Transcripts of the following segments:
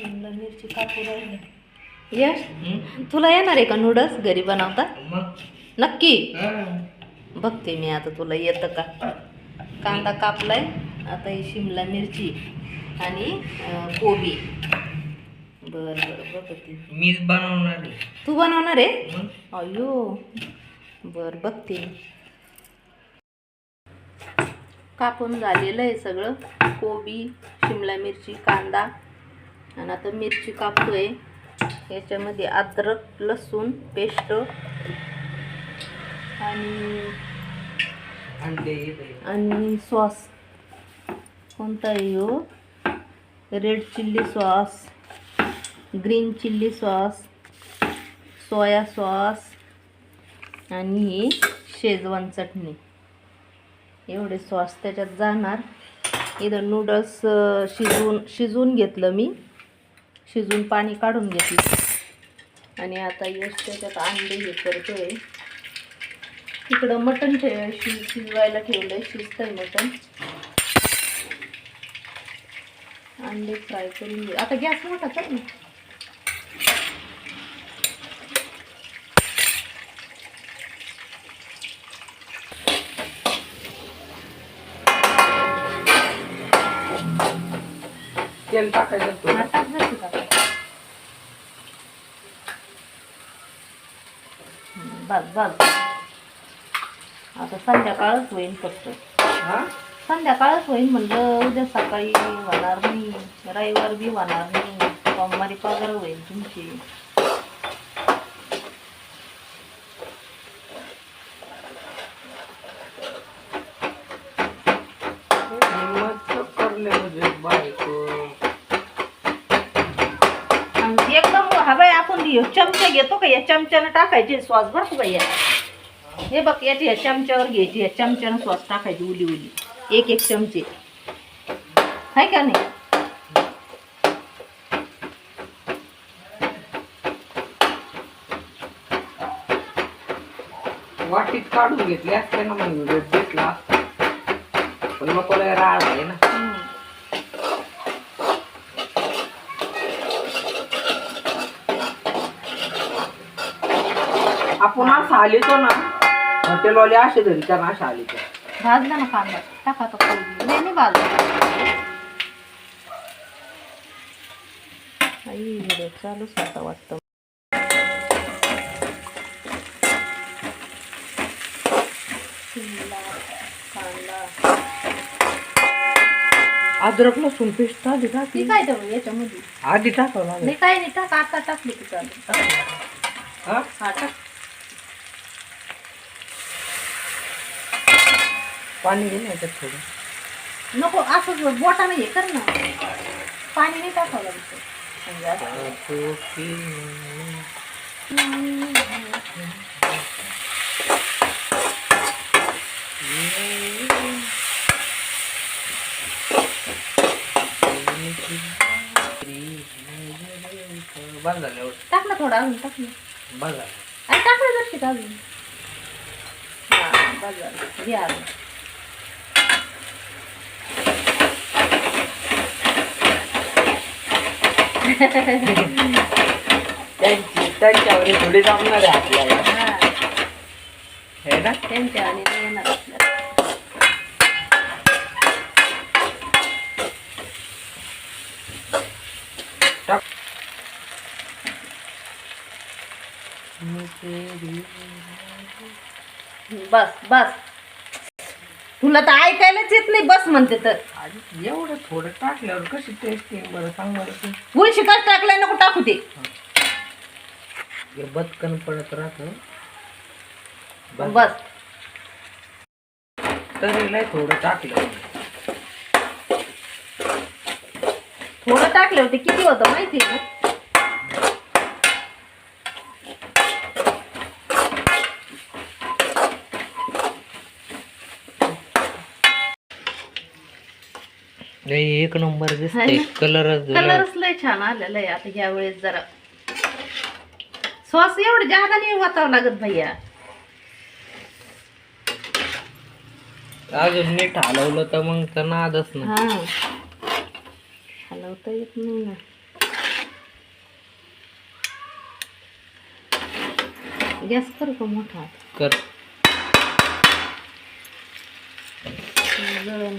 शिमला मिरची कापू राहिले यश तुला येणार आहे का नूडल्स घरी बनवता? नक्की? हा. बघते मी आता तुला येतं का. कांदा कापलाय आता ही शिमला मिरची आणि कोबी. बर बर बघते. मीच बनवणार. तू बनवणार आहे? अयो बर बघते. कापून झालेलं आहे सगळं. कोबी शिमला मिरची कांदा. आणि आता मिरची कापतोय. याच्यामध्ये अद्रक लसूण पेस्ट आणि आणि सॉस. कोणता आहे हो. Red chilli sauce green chilli sauce soya sauce आणि ही शेजवान चटणी. एवढे सॉस त्याच्यात जाणार. इथं नूडल्स शिजवून शिजवून घेतलं मी. शिजवून पाणी काढून घेतलं. आणि आता यश त्याच्यात अंडे हे करतोय. इकडं मटण ठेव शिज शिजवायला आहे शिजतंय मटण. अंडे फ्राय करून घे आता गॅस मोठा कर ना. तेल टाकायचं बस बस. आता संध्याकाळच होईल फक्त? संध्याकाळच होईल म्हणलं उद्या सकाळी होणार नाही रविवार बी होणार नाही सोमवारी पगार होईल तुमची. करले म्हणजे ह्यो चमचा घेतो का? या चमच्यानं टाकायचे सॉस बरं का या. हे बघ याची ह्या चमच्यावर घ्यायची या चमच्यानं सॉस टाकायची उली उली. एक एक चमचे. हाय का नाही? वाटीत काढून घेतली असते ना मग भेटला घेतला. पण मग लय राळ आहे ना. आपण असं आलीतो ना हॉटेलवाले असे धरी त्यांना असे आले भाजला ना कांदा. टाका तो कोबी नाही नाही भाजला आई चालूच होता वाटतं. शिमला कांदा. अद्रक लसूण पेस्ट आधी ती काय ठेवलं याच्यामध्ये? आधी टाकावं लागेल. नाही काय नाही टाक. आता टाकली की चालेल हा? हा टाक. पाणी घे ना याच्यात थोडं. नको असं बोटाने हे कर ना. पाणी नाही टाकावं लागतं. बंद झालं टाक ना थोडं अजून टाक ना. बंद झालं. अरे टाक ना जर अजून. हा बस झालं. अजून. त्यांच्यावर थोडी जमणार आहे आपल्याला. हा ना? त्यांच्या आणि येणार आपल्याला. बस बस. तुला तर ऐकायलाच येत नाही बस म्हणते तर. आणि एवढं थोडं टाकल्यावर कशी टेस्ट येईल बरं सांग बरं तू. गुळ शिकाच टाकलाय नको टाकू ते. हे बदकन पडत राहतं. बस तरी लय थोडं टाकलं. थोडं टाकलं होते किती होतं माहिती आहे एक नंबर दिसतोय. कलरच कलर लय छान आलेला आहे आता ह्या वेळेस जरा. सॉस एवढं जादा नाही वाचावं लागत भैया. अजून नीट हलवलं तर मग तर नादच ना हलवता येत नाही ना. गॅस कर का मोठा? कर.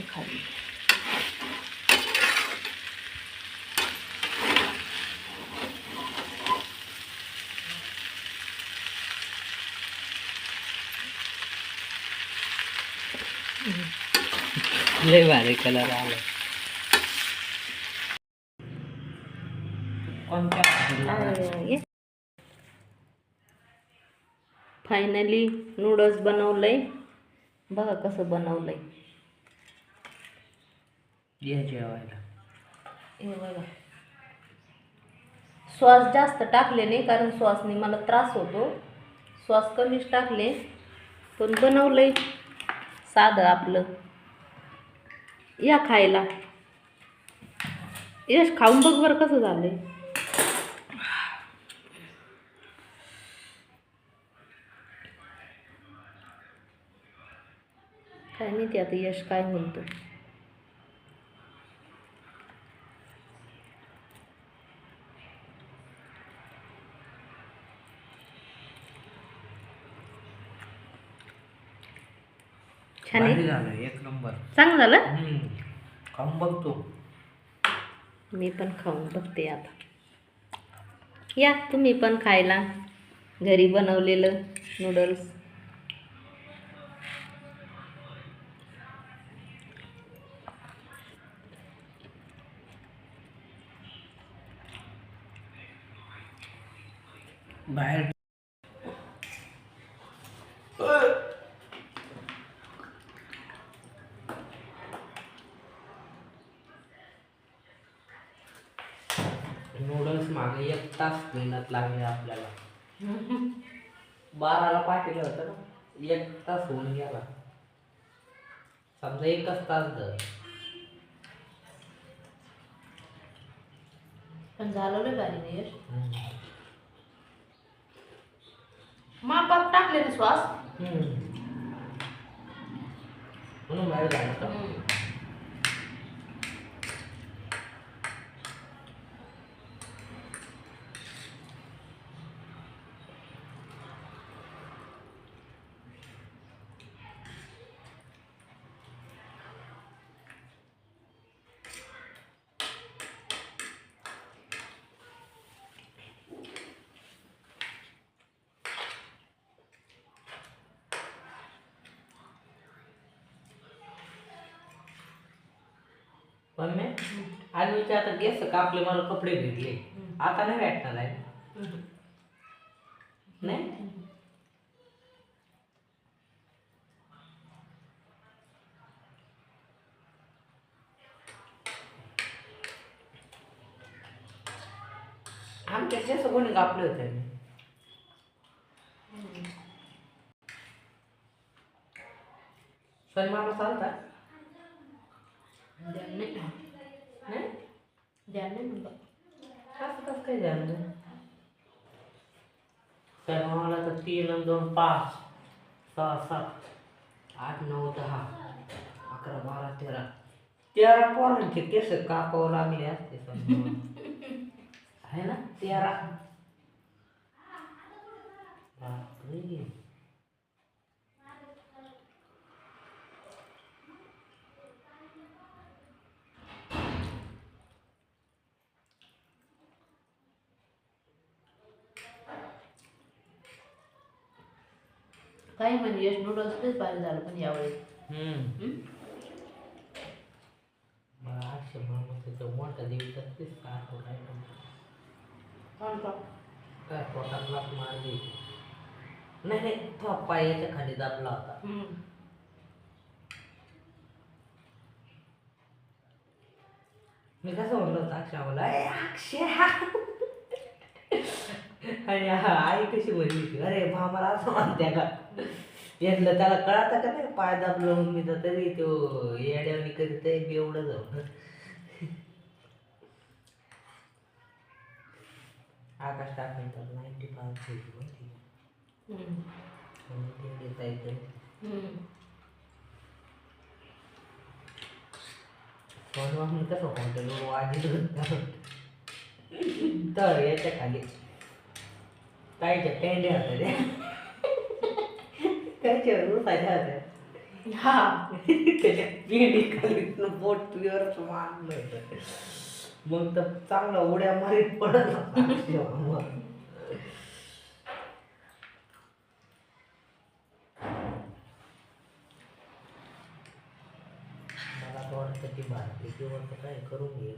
खाली. लय भारी कलर आला. फायनली नूडल्स बनवलंय. बघा कसं बनवलंय. ये जेवायला. हे बघा. श्वास जास्त टाकले नाही कारण श्वासने मला त्रास होतो. श्वास कमीच टाकले पण बनवलंय. साधं आपलं. या खायला. यश खाऊन बघ बरं कसं झालंय. काय माहिती आता यश काय म्हणतो छान आहे. झालं एक नंबर. चांगलं झालं? खाऊन बघतो. मी पण खाऊन बघते आता. या तुम्ही पण खायला. घरी बनवलेलं नूडल्स बाहेर नूडल्स मागे एक तास मेहनत लागली आपल्याला. बाराला पाठवलं होतं ना एक तास होऊन गेला. समजा एकच तास धर पण झालं रे बारी नाही मापात टाकले ना श्वास. म्हणून बाहेर झालं पण मी आलूचे आता गेस कापले मला कपडे भेटले. आता नाही भेटणार आहे. नाही? आमच्या केस कोणी कापले होते. सलमाला चालता नाही असं कसं काय झालं सलमाला तर तीन आणि दोन पाच सहा सात आठ नऊ दहा अकरा बारा तेरा तेरा पोरांचे केस कापावं लागले असते. आहे ना तेरा बापरे काही म्हणजे यश नूडल्स तेच पाहिजे झालं पण यावेळी. हम्म. मला आठशे तेच काय काय काय पोटात लात मारली? नाही नाही तो पायाच्या खाली दाबला होता. मी कसं म्हणलं होतं अक्षाला ए अक्षय! आणि आई कशी म्हणली अरे मामाला असं म्हणत्या का? यातलं त्याला कळतं का नाही पाय दाबलं म्हणून मी तर तरी तो येड्यावणी करीत आहे बेवडं जाऊ आकाश टाकून नाईन्टी फाय देता येते मग मी कसं हॉटेलवर वाजत तर याच्या खाली. कायच्या पेंड्या होत्या त्या त्याच्यावर उसाच्या होत्या हा त्याच्या पिंडी खाली बोट प्युअर मारलं होतं मग तर चांगला उड्या मारीत पडत होता. मला वाटतं ती भारतीय किंवा काय करून घे